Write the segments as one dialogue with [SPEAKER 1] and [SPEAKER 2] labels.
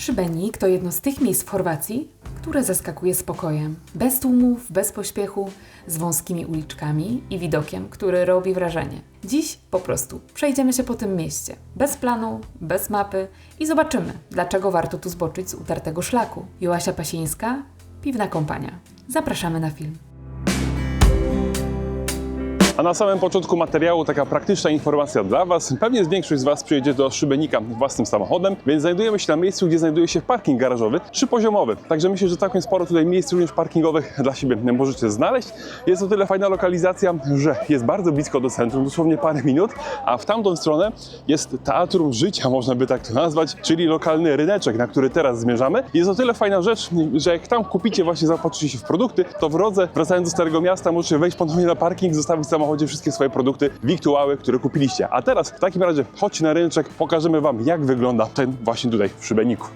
[SPEAKER 1] Szybenik to jedno z tych miejsc w Chorwacji, które zaskakuje spokojem. Bez tłumów, bez pośpiechu, z wąskimi uliczkami i widokiem, który robi wrażenie. Dziś po prostu przejdziemy się po tym mieście. Bez planu, bez mapy i zobaczymy, dlaczego warto tu zboczyć z utartego szlaku. Joasia Pasińska, Piwna Kompania. Zapraszamy na film.
[SPEAKER 2] A na samym początku materiału taka praktyczna informacja dla Was. Pewnie większość z Was przyjedzie do Szybenika własnym samochodem, więc znajdujemy się na miejscu, gdzie znajduje się parking garażowy trzypoziomowy. Także myślę, że całkiem sporo tutaj miejsc również parkingowych dla siebie możecie znaleźć. Jest to tyle fajna lokalizacja, że jest bardzo blisko do centrum, dosłownie parę minut, a w tamtą stronę jest teatrum życia, można by tak to nazwać, czyli lokalny ryneczek, na który teraz zmierzamy. Jest to tyle fajna rzecz, że jak tam kupicie, właśnie zaopatrzycie się w produkty, to w drodze, wracając do Starego Miasta, możecie wejść ponownie na parking, zostawić w samochodzie wszystkie swoje produkty, wiktuały, które kupiliście. A teraz w takim razie chodźcie na ryneczek, pokażemy Wam, jak wygląda ten właśnie tutaj w Szybeniku.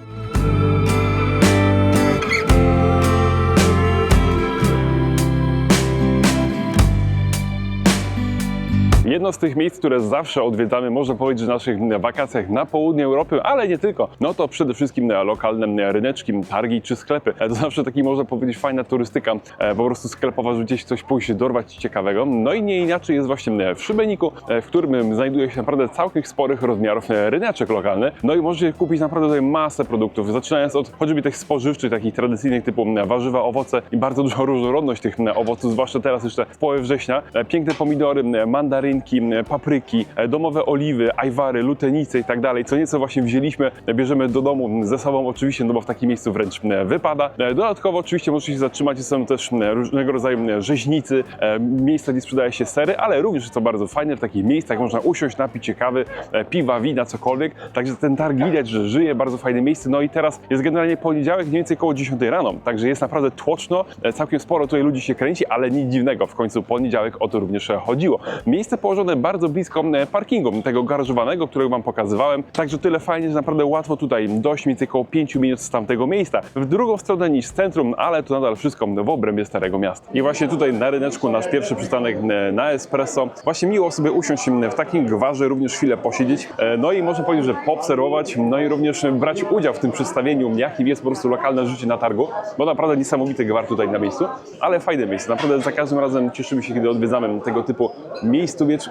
[SPEAKER 2] Jedno z tych miejsc, które zawsze odwiedzamy, można powiedzieć, w naszych wakacjach na południu Europy, ale nie tylko. No to przede wszystkim lokalne ryneczki, targi czy sklepy. To zawsze taki, można powiedzieć, fajna turystyka, e, po prostu sklepowa, że gdzieś coś pójść, dorwać ciekawego. No i nie inaczej jest właśnie w Szybeniku, e, w którym znajduje się naprawdę całkiem sporych rozmiarów e, ryneczek lokalny. No i możecie kupić naprawdę tutaj masę produktów, zaczynając od choćby tych spożywczych, takich tradycyjnych typu warzywa, owoce i bardzo duża różnorodność tych owoców, zwłaszcza teraz jeszcze w połowie września. Piękne pomidory, mandarynki, papryki, domowe oliwy, ajwary, lutenice i tak dalej. Co nieco właśnie wzięliśmy, bierzemy do domu ze sobą oczywiście, no bo w takim miejscu wręcz wypada. Dodatkowo oczywiście możecie się zatrzymać, są też różnego rodzaju rzeźnicy, miejsca, gdzie sprzedaje się sery, ale również co bardzo fajne, w takich miejscach można usiąść, napić się kawy, piwa, wina, cokolwiek. Także ten targ widać, że żyje, bardzo fajne miejsce. No i teraz jest generalnie poniedziałek, mniej więcej około 10 rano, także jest naprawdę tłoczno, całkiem sporo tutaj ludzi się kręci, ale nic dziwnego, w końcu poniedziałek o to również chodziło. Miejsce położone bardzo blisko parkingu, tego garażowanego, którego Wam pokazywałem. Także tyle fajnie, że naprawdę łatwo tutaj dojść, mniej około 5 minut z tamtego miejsca. W drugą stronę niż centrum, ale to nadal wszystko w obrębie Starego Miasta. I właśnie tutaj na ryneczku nasz pierwszy przystanek na espresso. Właśnie miło sobie usiąść w takim gwarze, również chwilę posiedzieć. No i można powiedzieć, że poobserwować, no i również brać udział w tym przedstawieniu, jakim jest po prostu lokalne życie na targu, bo naprawdę niesamowity gwar tutaj na miejscu, ale fajne miejsce. Naprawdę za każdym razem cieszymy się, kiedy odwiedzamy tego typu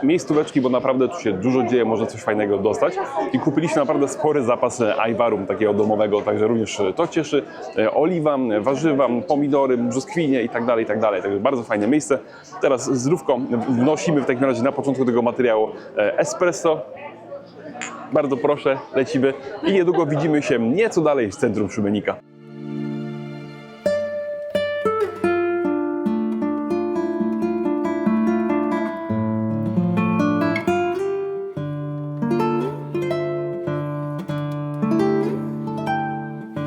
[SPEAKER 2] miejscóweczki, bo naprawdę tu się dużo dzieje, można coś fajnego dostać. I kupiliśmy naprawdę spory zapas ajwarum takiego domowego, także również to cieszy. Oliwa, warzywa, pomidory, brzoskwinie i tak dalej, i tak dalej. Także bardzo fajne miejsce. Teraz zdrówko wnosimy w takim razie na początku tego materiału espresso. Bardzo proszę, lecimy i niedługo widzimy się nieco dalej w centrum Szybenika.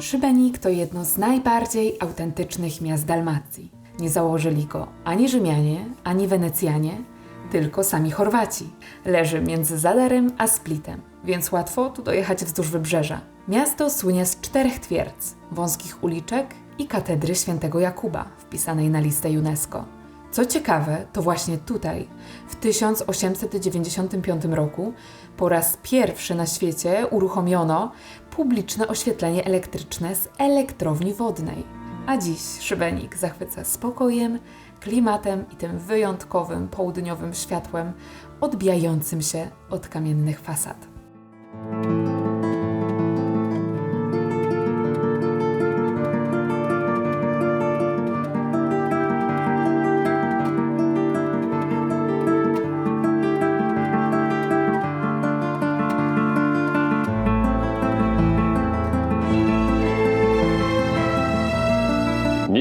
[SPEAKER 1] Szybenik to jedno z najbardziej autentycznych miast Dalmacji. Nie założyli go ani Rzymianie, ani Wenecjanie, tylko sami Chorwaci. Leży między Zadarem a Splitem, więc łatwo tu dojechać wzdłuż wybrzeża. Miasto słynie z czterech twierdz, wąskich uliczek i katedry świętego Jakuba, wpisanej na listę UNESCO. Co ciekawe, to właśnie tutaj, w 1895 roku, po raz pierwszy na świecie uruchomiono publiczne oświetlenie elektryczne z elektrowni wodnej. A dziś Szybenik zachwyca spokojem, klimatem i tym wyjątkowym południowym światłem odbijającym się od kamiennych fasad.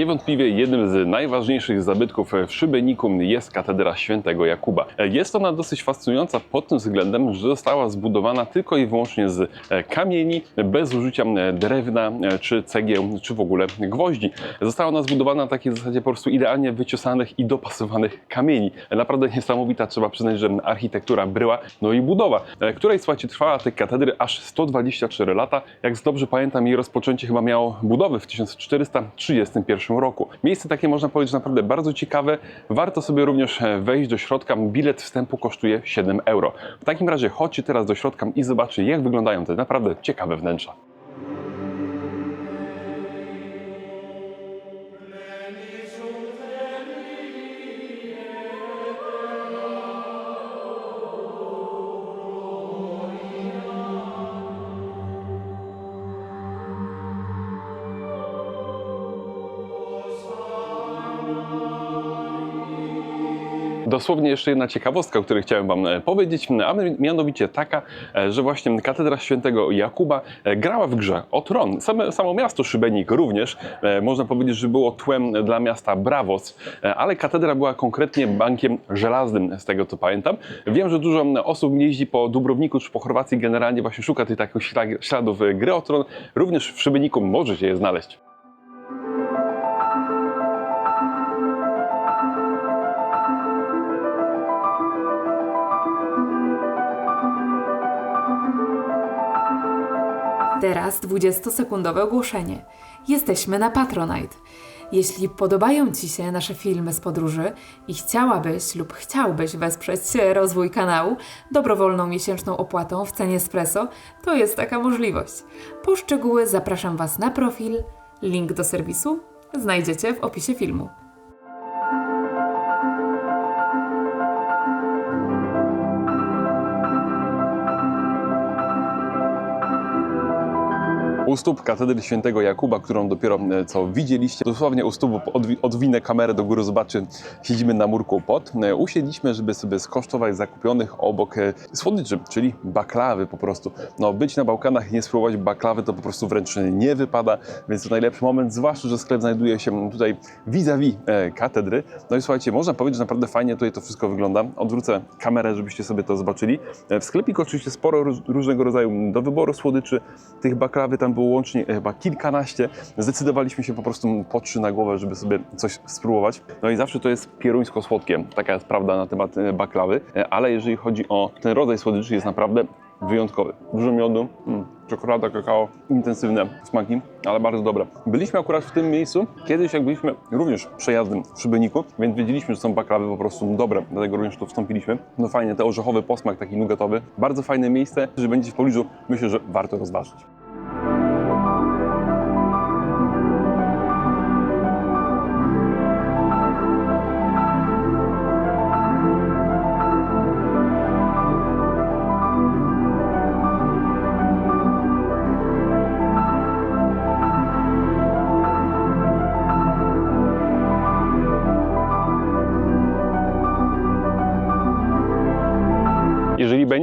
[SPEAKER 2] Niewątpliwie jednym z najważniejszych zabytków w Szybeniku jest katedra świętego Jakuba. Jest ona dosyć fascynująca pod tym względem, że została zbudowana tylko i wyłącznie z kamieni, bez użycia drewna, czy cegieł, czy w ogóle gwoździ. Została ona zbudowana na takiej zasadzie po prostu idealnie wyciosanych i dopasowanych kamieni. Naprawdę niesamowita, trzeba przyznać, że architektura bryła, no i budowa, której słuchajcie, trwała tej katedry aż 124 lata. Jak dobrze pamiętam, jej rozpoczęcie chyba miało budowy w 1431 roku. Miejsce takie można powiedzieć naprawdę bardzo ciekawe. Warto sobie również wejść do środka. Bilet wstępu kosztuje 7 euro. W takim razie chodźcie teraz do środka i zobaczcie, jak wyglądają te naprawdę ciekawe wnętrza. Dosłownie jeszcze jedna ciekawostka, o której chciałem Wam e, powiedzieć, a mianowicie taka, e, że właśnie katedra świętego Jakuba e, grała w grze o tron. Same, samo miasto Szybenik również, można powiedzieć, że było tłem dla miasta Bravos, ale katedra była konkretnie bankiem żelaznym, z tego co pamiętam. Wiem, że dużo osób jeździ po Dubrowniku czy po Chorwacji, generalnie właśnie szuka tych takich śla- śladów gry o tron. Również w Szybeniku możecie je znaleźć.
[SPEAKER 1] Teraz 20-sekundowe ogłoszenie. Jesteśmy na Patronite. Jeśli podobają Ci się nasze filmy z podróży i chciałabyś lub chciałbyś wesprzeć rozwój kanału dobrowolną miesięczną opłatą w cenie espresso, to jest taka możliwość. Po szczegóły zapraszam Was na profil. Link do serwisu znajdziecie w opisie filmu.
[SPEAKER 2] U stóp katedry świętego Jakuba, którą dopiero e, co widzieliście. Dosłownie u stóp odwi- odwinę kamerę do góry, zobaczy, siedzimy na murku pod. E, Usiedliśmy, żeby sobie skosztować zakupionych obok e, słodyczy, czyli baklawy po prostu. No być na Bałkanach i nie spróbować baklawy to po prostu wręcz nie wypada, więc to najlepszy moment, zwłaszcza, że sklep znajduje się tutaj vis-a-vis e, katedry. No i słuchajcie, można powiedzieć, że naprawdę fajnie tutaj to wszystko wygląda. Odwrócę kamerę, żebyście sobie to zobaczyli. W sklepiku oczywiście sporo róż- różnego rodzaju do wyboru słodyczy. Tych baklawy tam było łącznie e, chyba kilkanaście. Zdecydowaliśmy się po prostu po trzy na głowę, żeby sobie coś spróbować. No i zawsze to jest pieruńsko słodkie. Taka jest prawda na temat e, baklawy. E, Ale jeżeli chodzi o ten rodzaj słodyczy, jest naprawdę wyjątkowy. Dużo miodu, mm, czekolada, kakao, intensywne smaki, ale bardzo dobre. Byliśmy akurat w tym miejscu kiedyś, jak byliśmy również przejazdem w Szybeniku, więc wiedzieliśmy, że są baklawy po prostu dobre, dlatego również tu wstąpiliśmy. No fajnie, ten orzechowy posmak taki nugatowy. Bardzo fajne miejsce, jeżeli będziecie w pobliżu, myślę, że warto rozważyć.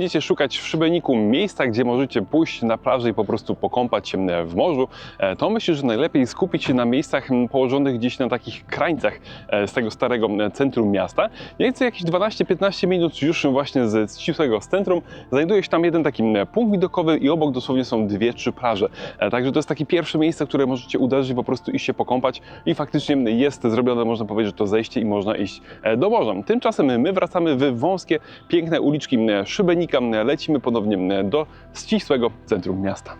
[SPEAKER 2] Będziecie szukać w Szybeniku miejsca, gdzie możecie pójść na plażę i po prostu pokąpać się e, w morzu, e, to myślę, że najlepiej skupić się na miejscach m, położonych gdzieś na takich krańcach e, z tego starego centrum miasta. Mniej jakieś 12-15 minut już właśnie z ścisłego centrum znajduje się tam jeden taki m, punkt widokowy i obok dosłownie są dwie, trzy plaże. Także to jest takie pierwsze miejsce, które możecie uderzyć po prostu iść się pokąpać i faktycznie jest zrobione, można powiedzieć, że to zejście i można iść do morza. Tymczasem my wracamy w wąskie, piękne uliczki m, Szybenika, lecimy ponownie m, do ścisłego centrum miasta.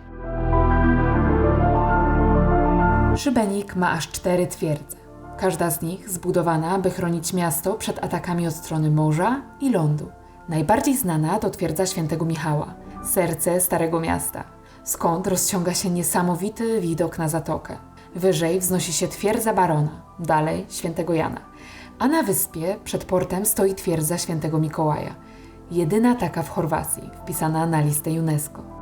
[SPEAKER 1] Szybenik ma aż cztery twierdze. Każda z nich zbudowana, by chronić miasto przed atakami od strony morza i lądu. Najbardziej znana to twierdza świętego Michała, serce Starego Miasta, skąd rozciąga się niesamowity widok na zatokę. Wyżej wznosi się twierdza Barona, dalej świętego Jana. A na wyspie przed portem stoi twierdza świętego Mikołaja, jedyna taka w Chorwacji, wpisana na listę UNESCO.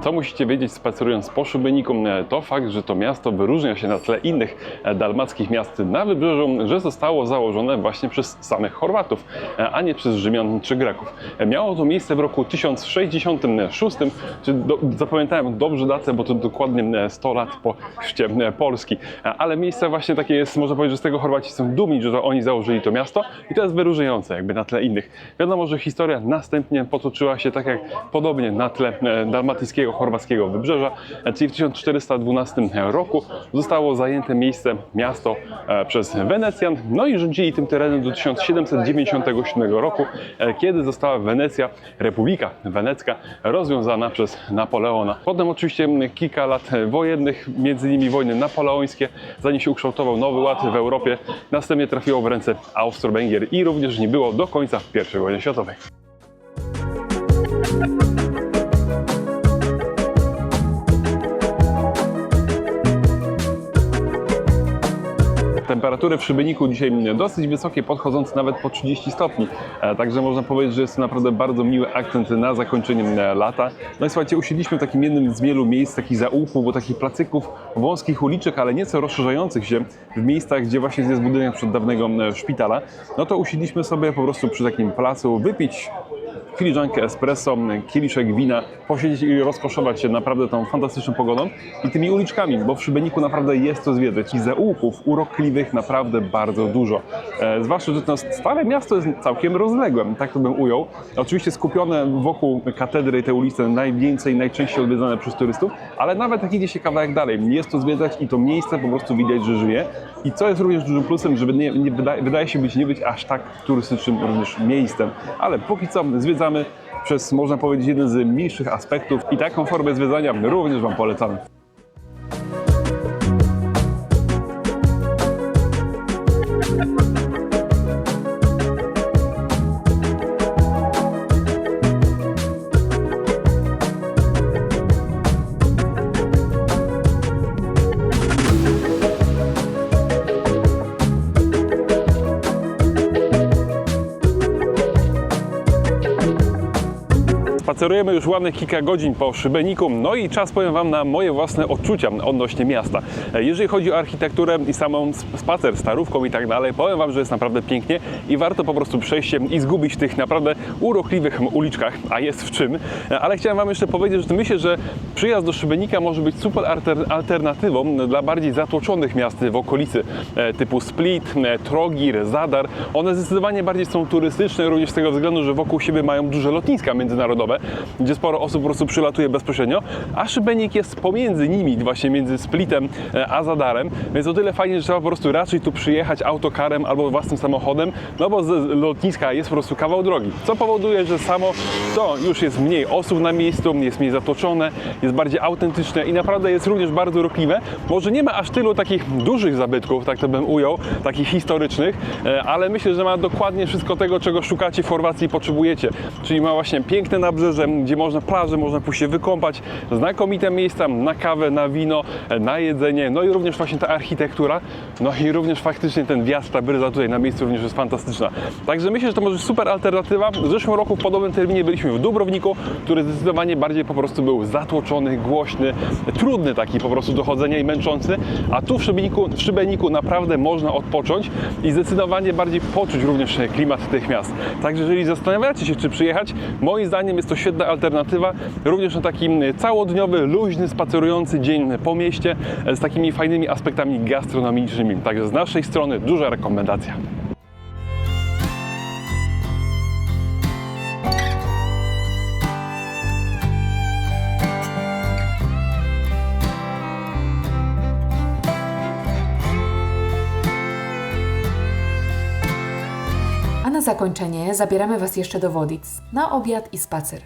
[SPEAKER 2] Co musicie wiedzieć spacerując po Szybeniku, e, to fakt, że to miasto wyróżnia się na tle innych e, dalmackich miast na wybrzeżu, że zostało założone właśnie przez samych Chorwatów, e, a nie przez Rzymian czy Greków. Miało to miejsce w roku 1066, czy do, zapamiętałem dobrze datę, bo to dokładnie e, 100 lat po chrzcie Polski, ale miejsce właśnie takie jest, można powiedzieć, że z tego Chorwaci są dumni, że to oni założyli to miasto i to jest wyróżniające jakby na tle innych. Wiadomo, że historia następnie potoczyła się tak jak podobnie na tle e, chorwackiego wybrzeża, e, czyli w 1412 roku zostało zajęte miejsce, miasto e, przez Wenecjan, no i rządzili tym terenem do 1797 roku, e, kiedy została Wenecja, Republika Wenecka, rozwiązana przez Napoleona. Potem oczywiście kilka lat wojennych, między innymi wojny napoleońskie, zanim się ukształtował nowy ład w Europie, następnie trafiło w ręce Austro-Węgier i również nie było do końca I wojny światowej. Temperatury w Szybeniku dzisiaj dosyć wysokie, podchodzące nawet po 30 stopni. E, Także można powiedzieć, że jest to naprawdę bardzo miły akcent na zakończenie e, lata. No i słuchajcie, usiedliśmy w takim jednym z wielu miejsc, takich zaułków, bo takich placyków, wąskich uliczek, ale nieco rozszerzających się w miejscach, gdzie właśnie jest budynek przed dawnego e, szpitala. No to usiedliśmy sobie po prostu przy takim placu wypić filiżankę espresso, kieliszek wina, posiedzieć i rozkoszować się naprawdę tą fantastyczną pogodą i tymi uliczkami, bo w Szybeniku naprawdę jest co zwiedzać i zaułków urokliwych naprawdę bardzo dużo. E, zwłaszcza, że to stare miasto jest całkiem rozległe, tak to bym ujął. Oczywiście skupione wokół katedry te ulice najwięcej, najczęściej odwiedzane przez turystów, ale nawet jak idzie się kawałek dalej, jest to zwiedzać i to miejsce po prostu widać, że żyje. I co jest również dużym plusem, żeby nie, nie wydaje, wydaje się być nie być aż tak turystycznym również miejscem. Ale póki co zwiedzamy przez, można powiedzieć, jeden z milszych aspektów i taką formę zwiedzania również Wam polecamy. Spacerujemy już ładnych kilka godzin po Szybeniku, no i czas powiem Wam na moje własne odczucia odnośnie miasta. E, Jeżeli chodzi o architekturę i samą sp- spacer starówką i tak dalej, powiem Wam, że jest naprawdę pięknie i warto po prostu przejść się i zgubić w tych naprawdę urokliwych uliczkach, a jest w czym. E, Ale chciałem Wam jeszcze powiedzieć, że myślę, że przyjazd do Szybenika może być super alter- alternatywą dla bardziej zatłoczonych miast w okolicy, e, typu Split, Trogir, Zadar. One zdecydowanie bardziej są turystyczne, również z tego względu, że wokół siebie mają duże lotniska międzynarodowe, gdzie sporo osób po prostu przylatuje bezpośrednio, a Szybenik jest pomiędzy nimi, właśnie między Splitem e, a Zadarem, więc o tyle fajnie, że trzeba po prostu raczej tu przyjechać autokarem albo własnym samochodem, no bo z lotniska jest po prostu kawał drogi, co powoduje, że samo to już jest mniej osób na miejscu, jest mniej zatłoczone, jest bardziej autentyczne i naprawdę jest również bardzo urokliwe. Może nie ma aż tylu takich dużych zabytków, tak to bym ujął, takich historycznych, e, ale myślę, że ma dokładnie wszystko tego, czego szukacie w Chorwacji i potrzebujecie. Czyli ma właśnie piękne nabrzeże, gdzie można plaże, można pójść się wykąpać, znakomite miejsca na kawę, na wino, na jedzenie, no i również właśnie ta architektura, no i również faktycznie ten wjazd, ta bryza tutaj na miejscu również jest fantastyczna. Także myślę, że to może być super alternatywa. W zeszłym roku w podobnym terminie byliśmy w Dubrowniku, który zdecydowanie bardziej po prostu był zatłoczony, głośny, trudny taki po prostu do chodzenia i męczący, a tu w Szybeniku, w Szybeniku naprawdę można odpocząć i zdecydowanie bardziej poczuć również klimat tych miast. Także jeżeli zastanawiacie się, czy przyjechać, moim zdaniem jest to świetna alternatywa, również na taki całodniowy, luźny, spacerujący dzień po mieście z takimi fajnymi aspektami gastronomicznymi. Także z naszej strony duża rekomendacja.
[SPEAKER 1] Na zakończenie zabieramy Was jeszcze do Wodic na obiad i spacer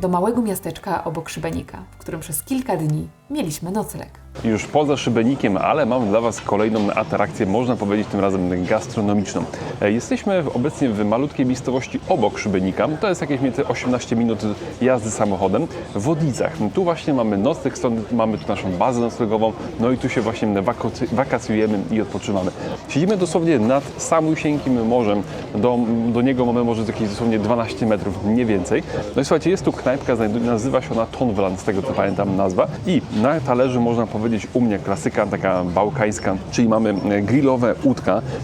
[SPEAKER 1] do małego miasteczka obok Szybenika, w którym przez kilka dni mieliśmy nocleg.
[SPEAKER 2] Już poza Szybenikiem, ale mam dla Was kolejną atrakcję, można powiedzieć tym razem gastronomiczną. E, Jesteśmy obecnie w malutkiej miejscowości obok Szybenika. To jest jakieś między 18 minut jazdy samochodem w Wodicach. Tu właśnie mamy nocleg, stąd mamy tu naszą bazę noclegową, no i tu się właśnie wakacjujemy i odpoczywamy. Siedzimy dosłownie nad samusieńkim morzem. Do, do niego mamy może jakieś dosłownie 12 metrów, nie więcej. No i słuchajcie, jest tu knajpka, nazywa się ona Tonvlan, z tego co pamiętam nazwa. I na talerzu można powiedzieć u mnie klasyka taka bałkańska, czyli mamy e, grillowe.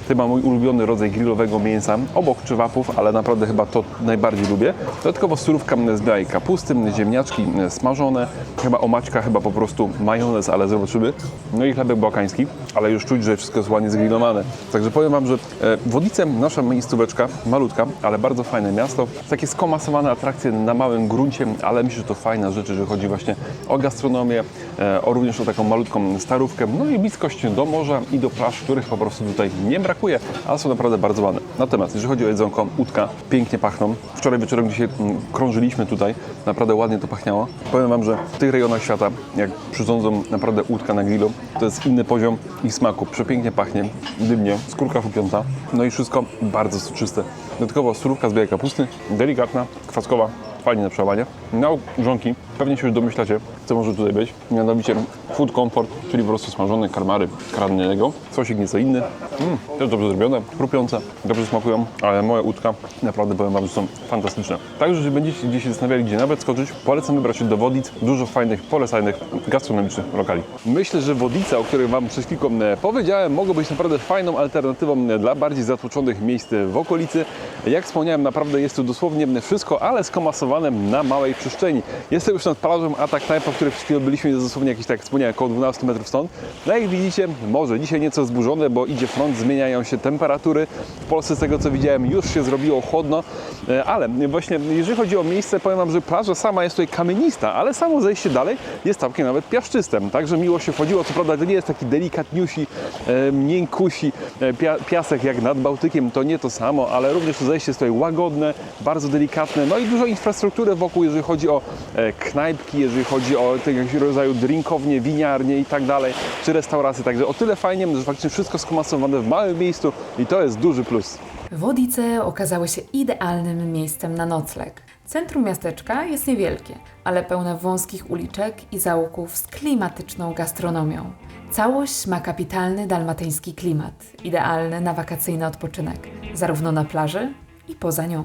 [SPEAKER 2] To ma mój ulubiony rodzaj grillowego mięsa, obok czywapów, ale naprawdę chyba to najbardziej lubię. Dodatkowo surówka z białej kapusty, ziemniaczki smażone, chyba omaczka, chyba po prostu majonez, ale zobaczymy. No i chlebek bałkański, ale już czuć, że wszystko jest ładnie zgrillowane. Także powiem Wam, że e, Wodice, nasza miejscóweczka, malutka, ale bardzo fajne miasto. Takie skomasowane atrakcje na małym gruncie, ale myślę, że to fajna rzecz, jeżeli chodzi właśnie o gastronomię, o również o taką malutką starówkę, no i bliskość do morza i do plaż, których po prostu tutaj nie brakuje, ale są naprawdę bardzo ładne. Natomiast jeżeli chodzi o jedzonko, udka pięknie pachną. Wczoraj wieczorem dzisiaj mm, krążyliśmy tutaj, naprawdę ładnie to pachniało. Powiem Wam, że w tych rejonach świata, jak przyrządzą naprawdę udka na grillu, to jest inny poziom ich smaku. Przepięknie pachnie, dymnie, skórka chrupiąca, no i wszystko bardzo soczyste. Dodatkowo surówka z białej kapusty, delikatna, kwaskowa, fajnie na przełamanie. Na grzonki Pewnie się już domyślacie, co może tutaj być. Mianowicie food comfort, czyli po prostu smażone karmary karnego. Sosik nieco inny. Mm, też dobrze zrobione, chrupiące, dobrze smakują, ale moje łódka naprawdę powiem Wam, że są fantastyczne. Także, jeżeli będziecie gdzieś się zastanawiali, gdzie nawet skoczyć, polecam wybrać się do Wodic. Dużo fajnych, polecajnych, gastronomicznych lokali. Myślę, że Wodice, o których Wam przed chwilką e, powiedziałem, mogą być naprawdę fajną alternatywą e, dla bardziej zatłoczonych miejsc w okolicy. Jak wspomniałem, naprawdę jest tu dosłownie wszystko, ale skomasowane na małej przestrzeni. Jestem już nad plażą Attack Type, o której przed chwilą byliśmy, jest dosłownie jakieś, tak wspomniałem, około 12 metrów stąd. No jak widzicie, morze dzisiaj nieco zburzone, bo idzie front, zmieniają się temperatury. W Polsce, z tego co widziałem, już się zrobiło chłodno, E, ale właśnie jeżeli chodzi o miejsce, powiem Wam, że plaża sama jest tutaj kamienista, ale samo zejście dalej jest całkiem nawet piaszczyste. Także miło się wchodziło. Co prawda to nie jest taki delikatniusi, e, miękkusi e, pia piasek jak nad Bałtykiem, to nie to samo, ale również to zejście jest tutaj łagodne, bardzo delikatne, no i dużo infrastruktury wokół, jeżeli chodzi o knajpki, jeżeli chodzi o tego rodzaju drinkownie, winiarnie i tak dalej, czy restauracje. Także o tyle fajnie, że faktycznie wszystko skomasowane w małym miejscu i to jest duży plus.
[SPEAKER 1] Wodice okazały się idealnym miejscem na nocleg. Centrum miasteczka jest niewielkie, ale pełne wąskich uliczek i zaułków z klimatyczną gastronomią. Całość ma kapitalny dalmatyński klimat, idealny na wakacyjny odpoczynek, zarówno na plaży i poza nią.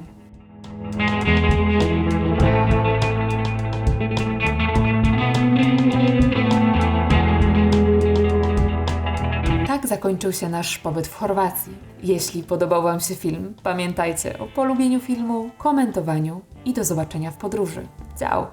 [SPEAKER 1] Zakończył się nasz pobyt w Chorwacji. Jeśli podobał Wam się film, pamiętajcie o polubieniu filmu, komentowaniu i do zobaczenia w podróży. Ciao!